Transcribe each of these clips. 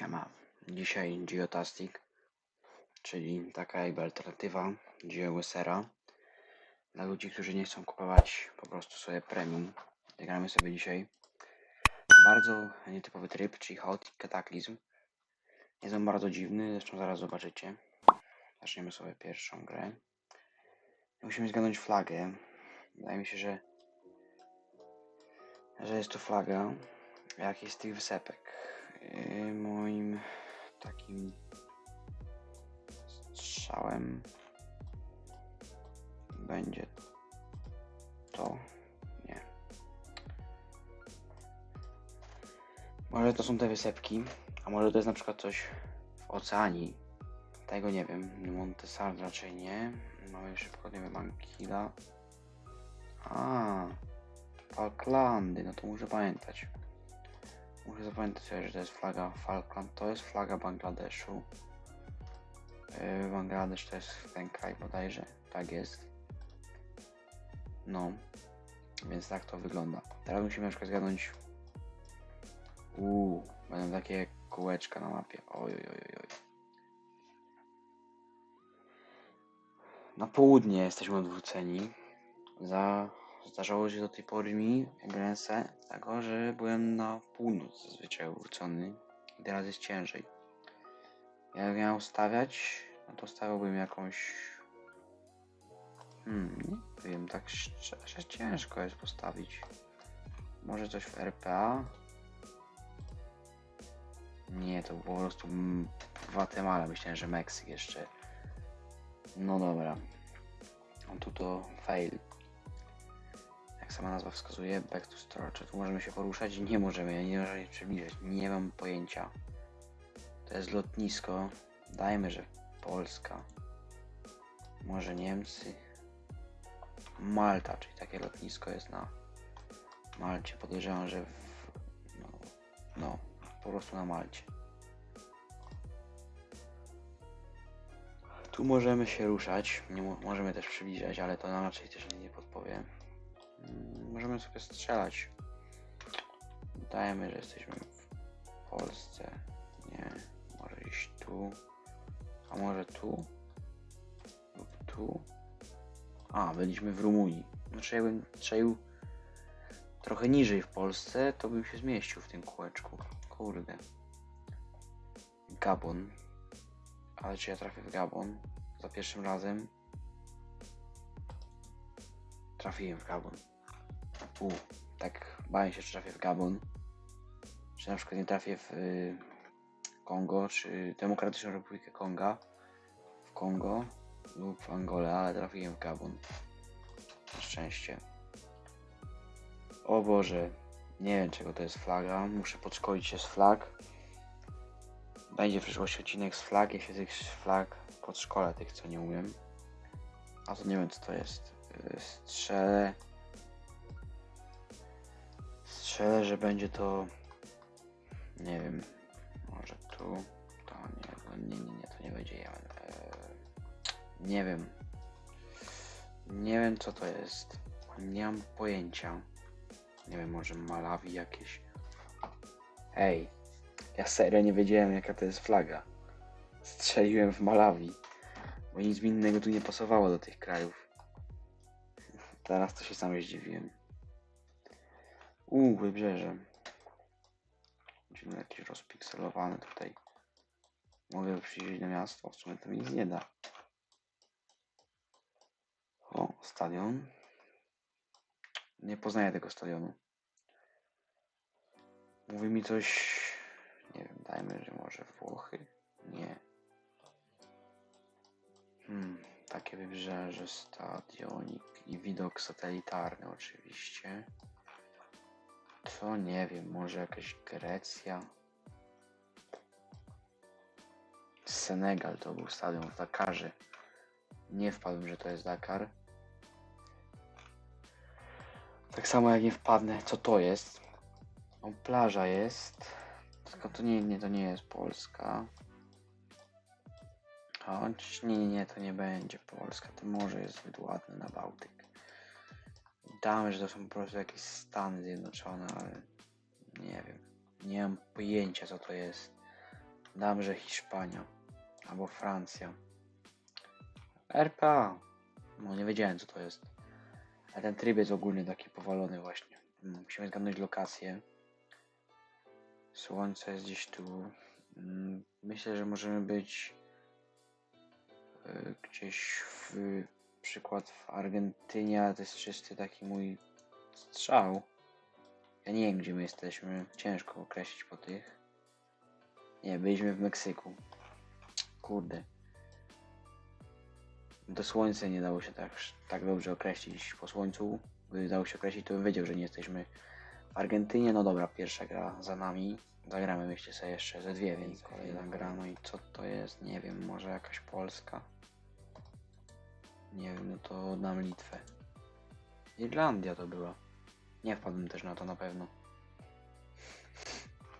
Siema. Dzisiaj Geotastic, czyli taka jakby alternatywa GeoWesera dla ludzi, którzy nie chcą kupować po prostu sobie premium. Zagramy sobie dzisiaj bardzo nietypowy tryb, czyli Chaotic Cataclysm. Jest on bardzo dziwny, zresztą zaraz zobaczycie. Zaczniemy sobie pierwszą grę. Musimy zgadnąć flagę. Wydaje mi się, że że jest to flaga jakiejś z tych wysepek. Yy, moim takim strzałem będzie to. Nie. Może to są te wysepki, a może to jest na przykład coś w oceanii. Tego nie wiem. Montesal raczej nie. Mamy szybko, nie wiem, Ankila. A, Falklandy, no to muszę pamiętać. Muszę zapamiętać że to jest flaga Falkland, to jest flaga Bangladeszu. Yy, Bangladesz to jest ten kraj bodajże, tak jest. No, więc tak to wygląda. Teraz musimy na przykład zgadnąć. Uuu, będą takie kółeczka na mapie. Oj, oj, oj, oj. Na południe jesteśmy odwróceni. Za Zdarzało się do tej pory mi, grałem se, tego, że byłem na północ zazwyczaj obrócony i teraz jest ciężej. Jak miał stawiać, no to stawiałbym jakąś... Hmm, nie wiem, tak szczerze ciężko jest postawić. Może coś w RPA? Nie, to po prostu w Guatemala, myślałem, że Meksyk jeszcze. No dobra. Tu to fail jak sama nazwa wskazuje, back to store. Czy tu możemy się poruszać? Nie możemy, ja nie możemy się przybliżyć. Nie mam pojęcia. To jest lotnisko. Dajmy, że Polska. Może Niemcy. Malta, czyli takie lotnisko jest na Malcie. Podejrzewam, że w, no, no, po prostu na Malcie. Tu możemy się ruszać, nie mo możemy też przybliżać, ale to nam raczej też nie podpowie. Możemy sobie strzelać. Dajemy, że jesteśmy w Polsce. Nie, może iść tu. A może tu? Lub tu? A, byliśmy w Rumunii. Znaczy jakbym strzelił trochę niżej w Polsce, to bym się zmieścił w tym kółeczku. Kurde. Gabon. Ale czy ja trafię w Gabon? Za pierwszym razem. Trafiłem w Gabon. U, tak bałem się, czy trafię w Gabon. Czy na przykład nie trafię w y, Kongo, czy Demokratyczną Republikę Konga. W Kongo lub w Angolę, ale trafiłem w Gabon. Na szczęście. O Boże, nie wiem czego to jest flaga. Muszę podszkolić się z flag. Będzie w przyszłości odcinek z flag, ja się tych flag podszkolę, tych co nie umiem. A to nie wiem co to jest. Strzelę. Strzelę, że będzie to. Nie wiem. Może tu. To nie, to nie, nie, nie, to nie będzie. Eee, nie wiem. Nie wiem co to jest. Nie mam pojęcia. Nie wiem, może Malawi jakieś. Hej, ja serio nie wiedziałem jaka to jest flaga. Strzeliłem w Malawi, bo nic innego tu nie pasowało do tych krajów. Teraz to się sam zdziwiłem. Uuu, wybrzeże. Dziwne jakieś rozpikselowane tutaj. Mogę przyjrzeć na miasto, w sumie to mi nic nie da. O, stadion. Nie poznaję tego stadionu. Mówi mi coś... Nie wiem, dajmy, że może Włochy? Nie. Takie wybrzeże, stadionik i widok satelitarny oczywiście. To nie wiem, może jakaś Grecja? Senegal to był stadion w Dakarze. Nie wpadłem, że to jest Dakar. Tak samo jak nie wpadnę, co to jest. O, plaża jest. Tylko to nie, nie, to nie jest Polska. Choć nie, nie, to nie będzie Polska. To morze jest zbyt ładne na Bałtyk. Damy, że to są po prostu jakieś Stany Zjednoczone, ale nie wiem. Nie mam pojęcia co to jest. Dam, że Hiszpania. Albo Francja. RPA. No nie wiedziałem co to jest. A ten tryb jest ogólnie taki powalony właśnie. Musimy zgadnąć lokację. Słońce jest gdzieś tu. Mm, Myślę, że możemy być gdzieś w przykład w Argentynie, to jest czysty taki mój strzał. Ja nie wiem gdzie my jesteśmy. Ciężko określić po tych. Nie, byliśmy w Meksyku. Kurde. To słońce nie dało się tak, tak dobrze określić po słońcu. Gdyby dało się określić, to bym wiedział, że nie jesteśmy Argentynie. No dobra, pierwsza gra za nami. Zagramy myślę sobie jeszcze ze dwie, więc kolejna gra. No i co to jest? Nie wiem, może jakaś Polska? Nie wiem, no to dam Litwę. Irlandia to była. Nie wpadłem też na to na pewno.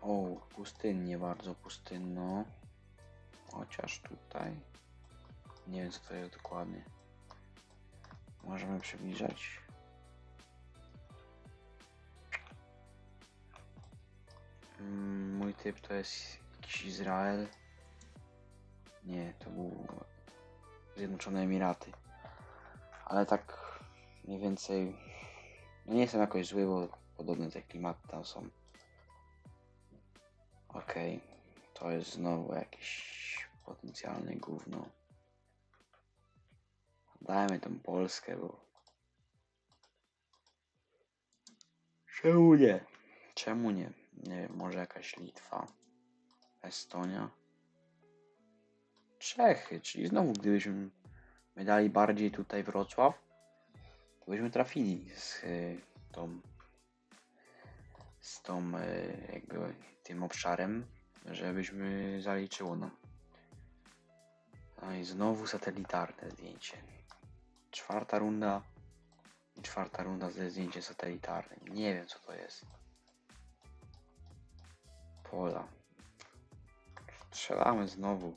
O, pustynnie, bardzo pustynno. Chociaż tutaj. Nie wiem co to jest dokładnie. Możemy przybliżać. Mój typ to jest jakiś Izrael. Nie, to był Zjednoczone Emiraty. Ale tak mniej więcej. No nie jestem jakoś zły, bo podobne te klimaty tam są. Okej, to jest znowu jakiś potencjalny gówno. Dajmy tą Polskę, bo... Czemu nie? Czemu nie? Nie wiem, może jakaś Litwa, Estonia, Czechy, czyli znowu gdybyśmy my dali bardziej tutaj Wrocław, to byśmy trafili z y, tą z tą y, jakby tym obszarem, żebyśmy zaliczyło nam. No i znowu satelitarne zdjęcie. Czwarta runda i czwarta runda ze zdjęciem satelitarnym. Nie wiem co to jest. Pola. Strzelamy znowu.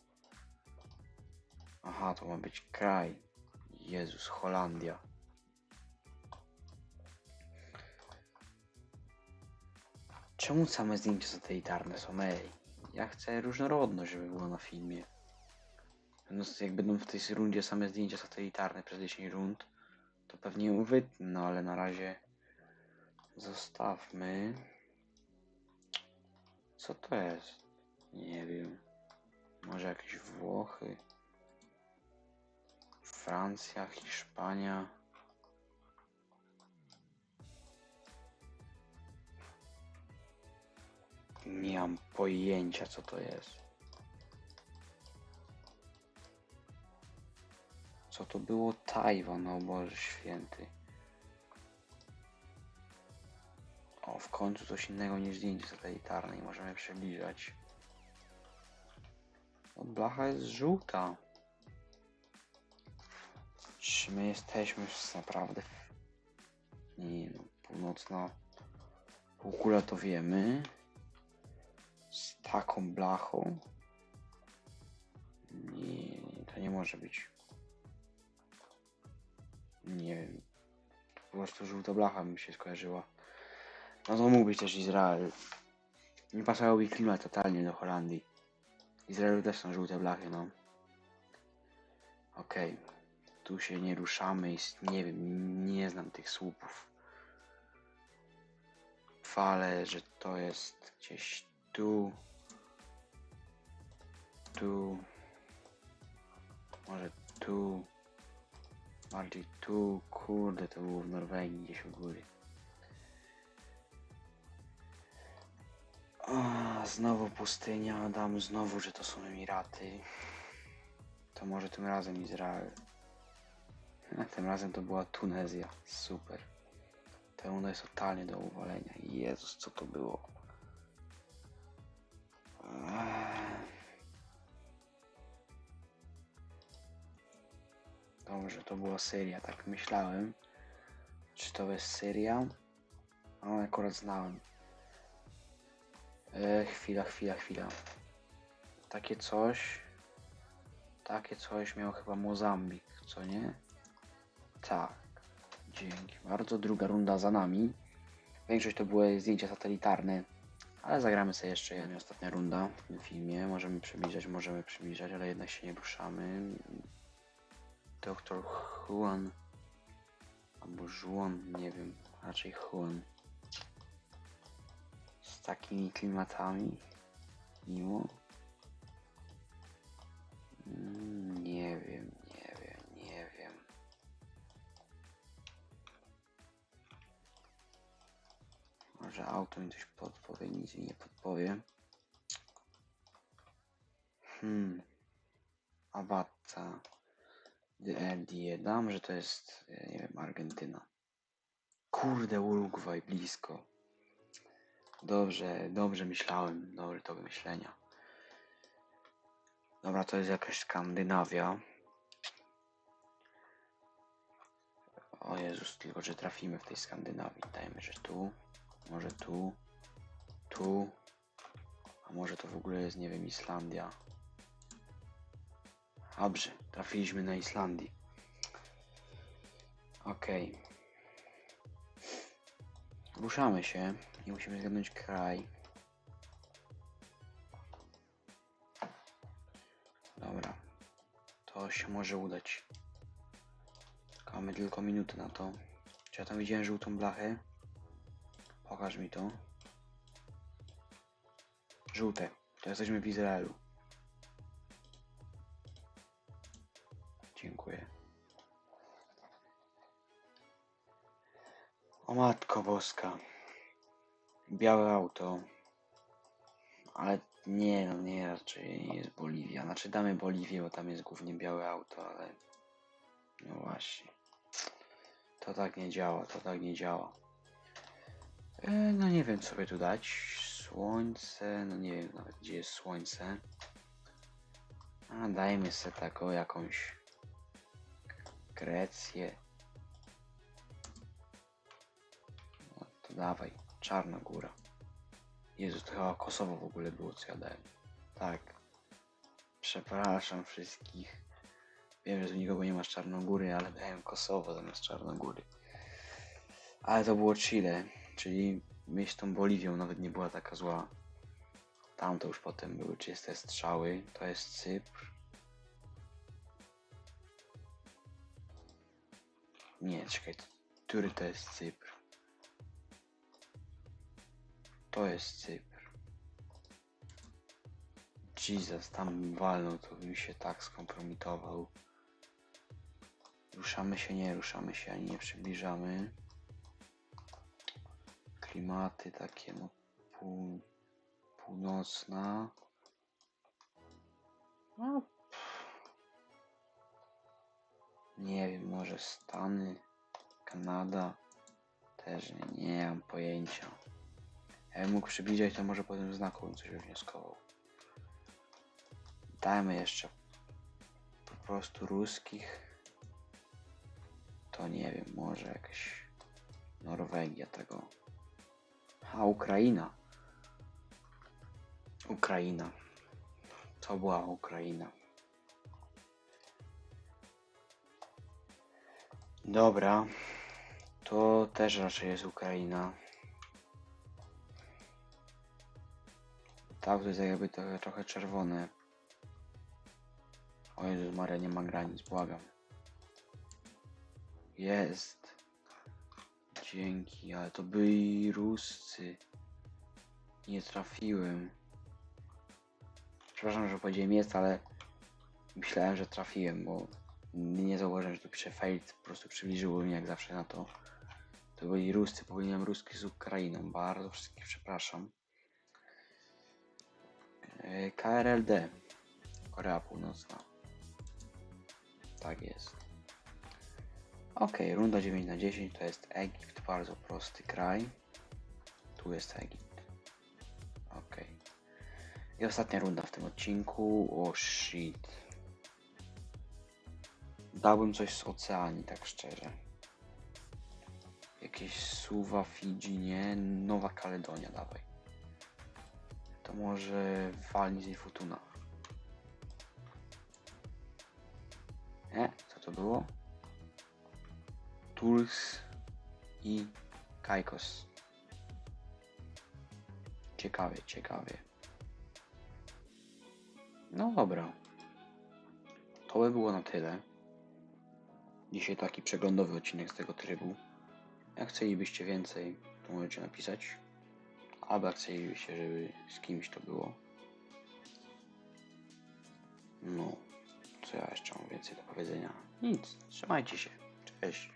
Aha, to ma być kraj. Jezus, Holandia. Czemu same zdjęcia satelitarne są? Ej, ja chcę różnorodność, żeby było na filmie. No, jak będą w tej rundzie same zdjęcia satelitarne przez 10 rund, to pewnie ją wytnę, no ale na razie zostawmy. Co to jest? Nie wiem. Może jakieś Włochy? Francja, Hiszpania. Nie mam pojęcia co to jest. Co to było? Tajwan, o Boże Święty. W końcu coś innego niż zdjęcie satelitarne i możemy przybliżać. O, blacha jest żółta. Czy my jesteśmy w- naprawdę w... Nie no, północna półkula to wiemy. Z taką blachą. Nie, to nie może być. Nie wiem. Po prostu żółta blacha mi się skojarzyła. No to mógł być też Izrael. Nie pasowałby klimat totalnie do Holandii. W Izraelu też są żółte blachy, no. Okej. Tu się nie ruszamy i nie wiem, nie znam tych słupów. Fale, że to jest gdzieś tu. Tu. Może tu. Bardziej tu. Kurde, to było w Norwegii gdzieś u góry. A, znowu pustynia, dam znowu, że to są Emiraty. To może tym razem Izrael. A tym razem to była Tunezja. Super. Runda jest totalnie do uwalenia. Jezus, co to było? Dobrze, to była Syria, tak myślałem. Czy to jest Syria? A akurat znałem. E, chwila, chwila, chwila. Takie coś. Takie coś miał chyba Mozambik, co nie? Tak. Dzięki bardzo. Druga runda za nami. Większość to były zdjęcia satelitarne. Ale zagramy sobie jeszcze jedną ostatnia runda w tym filmie. Możemy przybliżać, możemy przybliżać, ale jednak się nie ruszamy. Doktor Juan albo Juan, nie wiem, raczej Juan. Takimi klimatami. Miło. Mm, Nie wiem, nie wiem, nie wiem. Może auto mi coś podpowie, nic mi nie podpowie. Hmm. Awatta. Die. Dam, że to jest, nie wiem, Argentyna. Kurde, Urugwaj, blisko. Dobrze, dobrze myślałem, dobre to myślenia. Dobra, to jest jakaś Skandynawia. O Jezus, tylko że trafimy w tej Skandynawii. Dajmy, że tu, może tu, tu, a może to w ogóle jest, nie wiem, Islandia. Dobrze, trafiliśmy na Islandii. Okej. Ruszamy się i musimy zgadnąć kraj. Dobra. To się może udać. Mamy tylko minutę na to. Czy ja tam widziałem żółtą blachę? Pokaż mi to. Żółte. To jesteśmy w Izraelu. Dziękuję. O matko boska. Białe auto. Ale nie, no nie, raczej jest Boliwia. Znaczy damy Boliwię, bo tam jest głównie białe auto, ale... No właśnie. To tak nie działa, to tak nie działa. E, no nie wiem, co by tu dać. Słońce, no nie wiem nawet, gdzie jest słońce. A dajmy sobie taką jakąś Grecję. No to dawaj, Czarna Góra. Jezu, to chyba Kosowo w ogóle było, co. Tak. Przepraszam wszystkich. Wiem, że tu nikogo nie ma z Czarnogóry, ale dałem Kosowo zamiast Czarnogóry. Ale to było Chile, czyli myśl tą Boliwią nawet nie była taka zła. Tam to już potem były czyste strzały. To jest Cypr. Nie, czekaj, który to jest Cypr? To jest Cypr. Jesus, tam walnął, to bym się tak skompromitował. Ruszamy się, nie ruszamy się, ani nie przybliżamy. Klimaty takie, no pół, północna. No, nie wiem, może Stany, Kanada. Też nie, nie mam pojęcia. Jakbym mógł przybliżać, to może po tym znaku bym coś wywnioskował. Dajmy jeszcze po prostu ruskich. To nie wiem, może jakaś Norwegia tego. A Ukraina. Ukraina. To była Ukraina. Dobra. To też raczej jest Ukraina. Tak, to jest jakby trochę, trochę czerwone. O Jezus Maria, nie ma granic, błagam. Jest. Dzięki, ale to byli Ruscy. Nie trafiłem. Przepraszam, że powiedziałem jest, ale myślałem, że trafiłem, bo nie zauważyłem, że tu pisze fail, po prostu przybliżyło mi jak zawsze na to. To byli Ruscy, powinienem Ruski z Ukrainą. Bardzo wszystkich przepraszam. E, KRLD. Korea Północna. Tak jest. Ok, runda 9 na 10 to jest Egipt, bardzo prosty kraj. Tu jest Egipt. Ok. I ostatnia runda w tym odcinku. O shit. Dałbym coś z Oceanii, tak szczerze. Jakieś Suwa, Fidżi, nie? Nowa Kaledonia, dawaj. To może walni z niej Futuna. Nie, co to było? Tools i Kaikos. ciekawie, ciekawie. No dobra. To by było na tyle. Dzisiaj taki przeglądowy odcinek z tego trybu. Jak chcielibyście więcej, to możecie napisać. Albo jak chcielibyście, żeby z kimś to było. No, co ja jeszcze mam więcej do powiedzenia? Nic, trzymajcie się. Cześć.